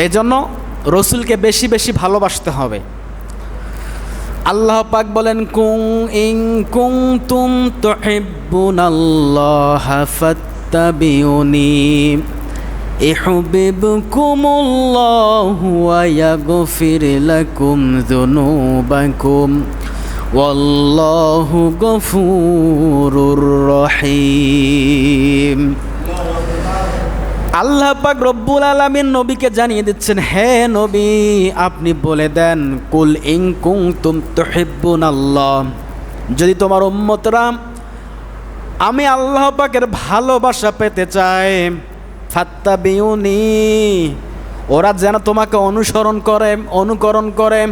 তাই জন্য রসুলকে বেশি বেশি ভালোবাসতে হবে। আল্লাহ পাক বলেন কুং ইং কুং তুম তহিবুনাল্লাহ ফাত্তাবিউনি আল্লাহ পাক রব্বুল আলামিন নবীকে জানিয়ে দিচ্ছেন, হে নবী, আপনি বলে দেন, কুল ইং কুং তুম তুহিব্বুন আল্লাহ যদি তোমার উম্মতরা আমি আল্লাহ পাকের ভালোবাসা পেতে চাই ফাত্তা বিউনি ওরা যেন তোমাকে অনুসরণ করে, অনুকরণ করে।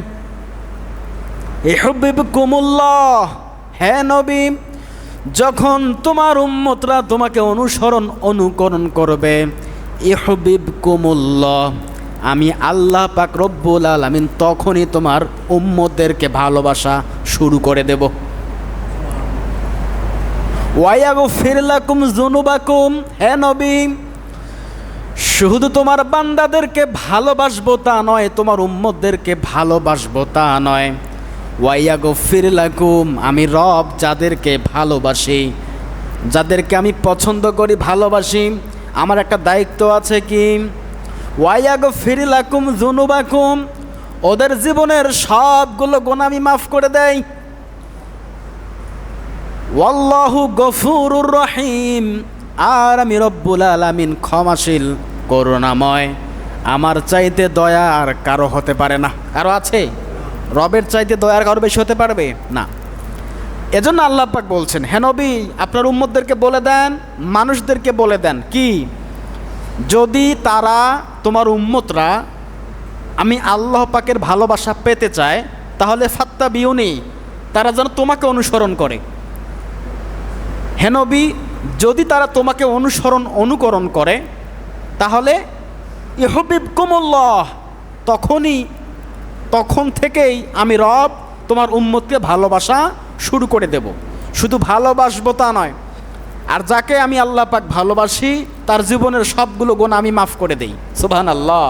এহবিব কুমুল্লাহ হে নবী, যখন তোমার উম্মতরা তোমাকে অনুসরণ, অনুকরণ করবে ইহবিব কুমুল্লাহ আমি আল্লাহ পাক রব্বুল আলামিন তখনই তোমার উম্মদেরকে ভালোবাসা শুরু করে দেব। ওয়াইয়াগো ফিরলাকুম জুনুবাকুম হে নবী, শুধু তোমার বান্দাদেরকে ভালোবাসবো তা নয়, তোমার উম্মতদেরকে ভালোবাসবো তা নয়। ওয়াইয়াগো ফিরলাকুম আমি রব যাদেরকে ভালোবাসি, যাদেরকে আমি পছন্দ করি, ভালোবাসি আমার একটা দায়িত্ব আছে কি? ওয়াইয়াগো ফিরলাকুম জুনুবাকুম ওদের জীবনের সবগুলো গোনামি মাফ করে দেয় ওয়াল্লাহু গফুরুর রহিম। আর আমি রব্বুল আলামিন ক্ষমাশীল, করুণাময়। আমার চাইতে দয়া আর কারও হতে পারে না। কারও আছে? রবের চাইতে দয়ার কারও বেশি হতে পারবে? না। এজন্য আল্লাহ পাক বলছেন হেনবি আপনার উম্মতদেরকে বলে দেন, মানুষদেরকে বলে দেন, কি? যদি তারা, তোমার উম্মতরা, আমি আল্লাহ পাকের ভালোবাসা পেতে চায়, তাহলে ফাত্তা বিউনি তারা যেন তোমাকে অনুসরণ করে। হেনবি যদি তারা তোমাকে অনুসরণ, অনুকরণ করে, তাহলে ইহবিব কুমুল্লাহ তখনই, তখন থেকেই আমি রব, তোমার উম্মতকে ভালোবাসা শুরু করে দেব। শুধু ভালোবাসবো তা নয়, আর যাকে আমি আল্লাহ পাক ভালোবাসি, তার জীবনের সবগুলো গুণ আমি মাফ করে দেই। সুবহান আল্লাহ